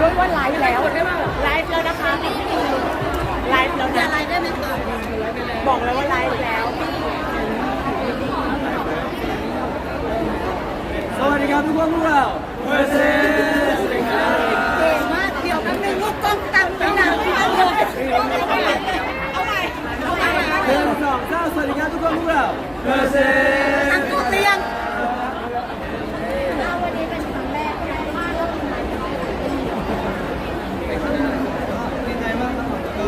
ด้วยว่าไลฟ์แล้วไลฟ์แล้วนะคะไลฟ์แล้วนะอะไรได้ไหมคะบอกเลยว่าไลฟ์แล้ว สวัสดีครับทุกคนพวกเราเฟอร์เซสเก่งมากเดี๋ยวแป๊บนึงลูกกล้องตามไปหนังที่มันเลยเอาใหม่เอาใหม่เอาใหม่หนึ่งสองสามสวัสดีครับทุกคนพวกเราเฟอร์เซส อังกฤษเรียง วันนี้เป็นครั้งแรกที่ได้มาร่วมงานกับ ดีใจมากครับผมก็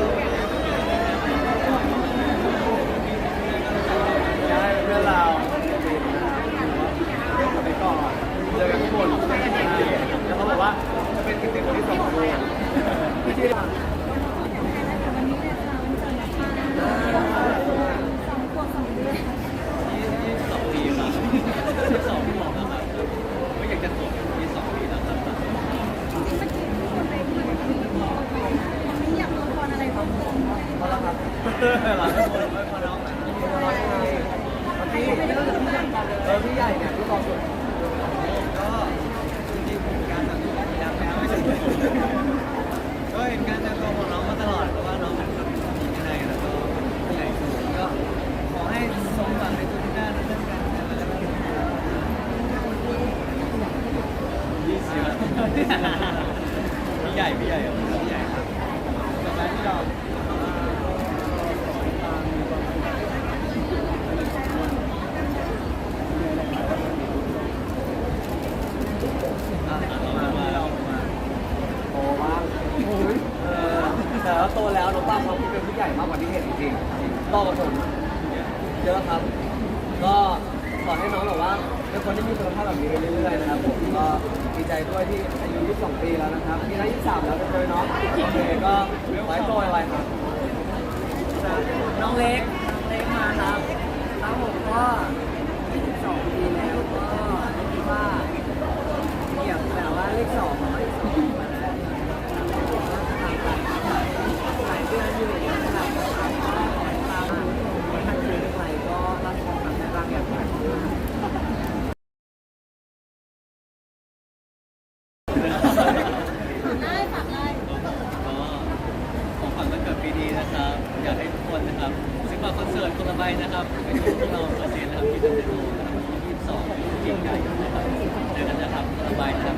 ย้ายเป็นเพื่อนเราไปก่อนเจอกันทุกคนแล้วเขาบอกว่าจะเป็นกิจกรรมที่สองคนที่ สองปีครับที่สองที่บอกแล้วครับไม่อยากจะตรวจที่สองปีแล้วครับ เขาละครับหลายคนไม่พอน้องพี่เออพี่ใหญ่เนี่ยพี่กองสุดก็จริงๆการแบบอยากแล้วไม่ใช่ก็เห็นการเติบโตของน้องมาตลอดเพราะว่าน้องเป็นคนที่ใหญ่แล้วก็ใหญ่สุดก็ขอให้สมหวังในทุกด้านเรื่องการงานและยี่สิบพี่ใหญ่พี่ใหญ่พี่ใหญ่ครับต่อไปที่เรา อะเรามาเรามา โตมากเออแต่ว่าโตแล้วน้องป้าเขาเป็นผู้ใหญ่มากกว่าที่เห็นจริงๆโตกับผมเยอะครับ ก็ขอให้น้องแบบว่าเป็นคนที่มีคุณภาพแบบนี้ไปเรื่อยๆนะครับผมก็ดีใจด้วยที่อายุ 22 ปีแล้วนะครับปีหน้า23 แล้วเป็เลยเนาะโอเคก็ขอให้โตไว้ครับน้องเล็กเล็กมาครับครับผมก็22ปีแล้วก็คิดว่าเหยียบแบบว่าเลขสองของเลขสองมาแล้วทางการหลายเดือนอยู่นะครับตามทางคืนไปก็รับของทางในร่างอย่างไร ได้ฝากได้ ก็ของขวัญวันเกิดปีนี้นะครับ อยากให้ทุกคนนะครับซื้อบัตรคอนเสิร์ตคนละใบนะครับไปดูพวกเราเปอร์ เซ็นต์นะครับที่จะไปดูนะครับยี่สิบสองจริงใหญ่นะครับเจอกันนะครับคนละใบนะครับ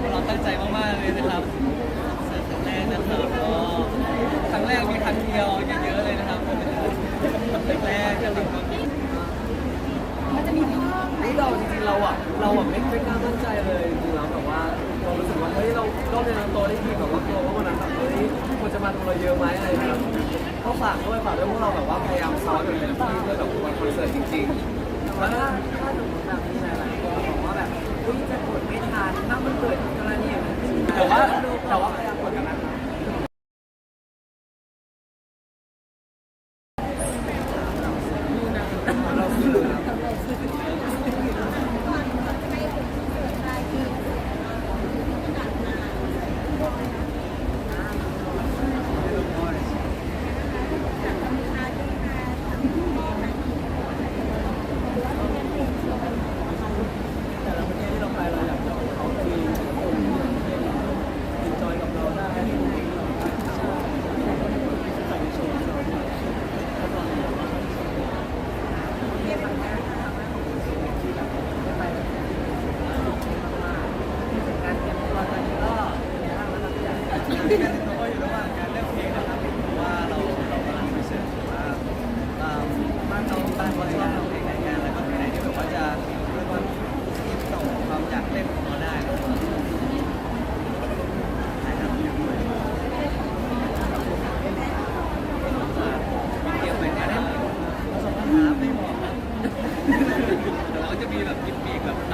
พวกเราตั้งใจมากๆเลยนะครับคอนเสิร์ตครั้งแรกนะครับก็ครั้งแรกมีครั้งเดียวเยอะๆเลยนะครับครั้งแรกนะครับก็นี่เราจริงๆเราอะเราอะไม่ไม่กล้ามั่นใจเลยจริงๆแล้วแบบว่าเรารู้สึกว่าเฮ้ยเราเราเรียนโตได้ทีแบบว่ากลัวว่าวันนั้นแบบเฮ้ยคนจะมาดูเราเยอะไหมอะไรอย่างเงี้ย ก็ฝากด้วยฝากด้วยพวกเราแบบว่าพยายามซ้อมอยู่เต็มที่เพื่อแบบวันคอนเสิร์ตจริงๆแล้วถ้าถ้าสมมติแบบมีหลายๆคนบอกว่าแบบอุ้ยจะกดไม่ทันถ้ามันเกิดกรณีอย่างนี้ขึ้นแต่ว่าแต่ว่าพยายามกดกันนะครับ 一个一比一个。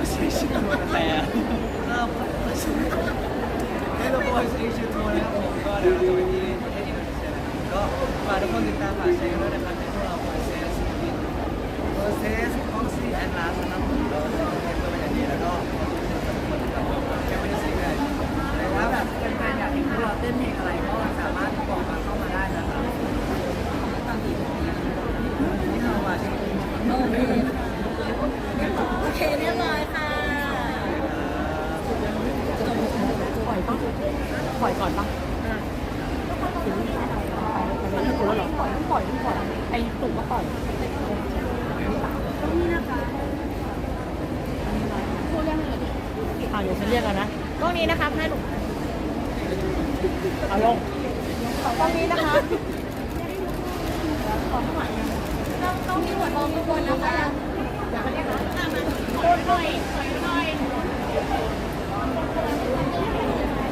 Voice Asia แต่เริ่ม Voice Asia นี่เรา Voice Asia ทัวร์นะคผมก็เดี๋ยวเรที่ดีที่สุดเช่นก็ฝากคนติดตามฝากแชร์ด้วยนะครับในพวกเรา Voice Asia Voice Asia Foxy and นะครับผมเราจเตรีตัวอย่างดีแวนะครับแค่ไม่าแบบแฟนอยากเห็พวกเราเต้นเพลงอะไรก็สามารถบอกมา ปล่อยปล่อยปล่อยไอ้ตุ่มก็ปล่อยนี่นะคะอ่าเดี๋ยวฉันเรียกแล้วนะกล้องนี้นะคะให้หนูเอาลงกล้องนี้นะคะต้องต้องมีหัวทองทุกคนนะคะ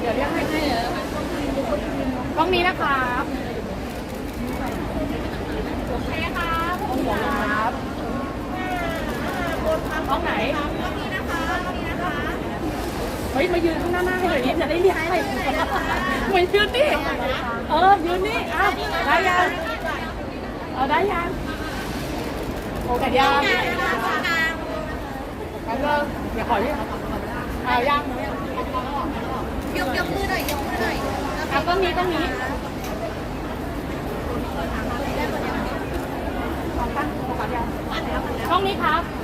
เดี๋ยวเรียกให้ให้กล้องนี้นะคะ โอเคครับกล้องหัวลงครับกล้องไหนเฮ้ยมายืนข้างหน้าหน้าให้หน่อยดิจะได้เรียกให้มายืนดิเออยืนนี่อะได้ยังเอาได้ยังโอเคยังแล้วก็เดี๋ยวขอที่เอายังยกยกมือหน่อยยกมือหน่อยอะต้องนี้ องนี้ช่องนี้ครับ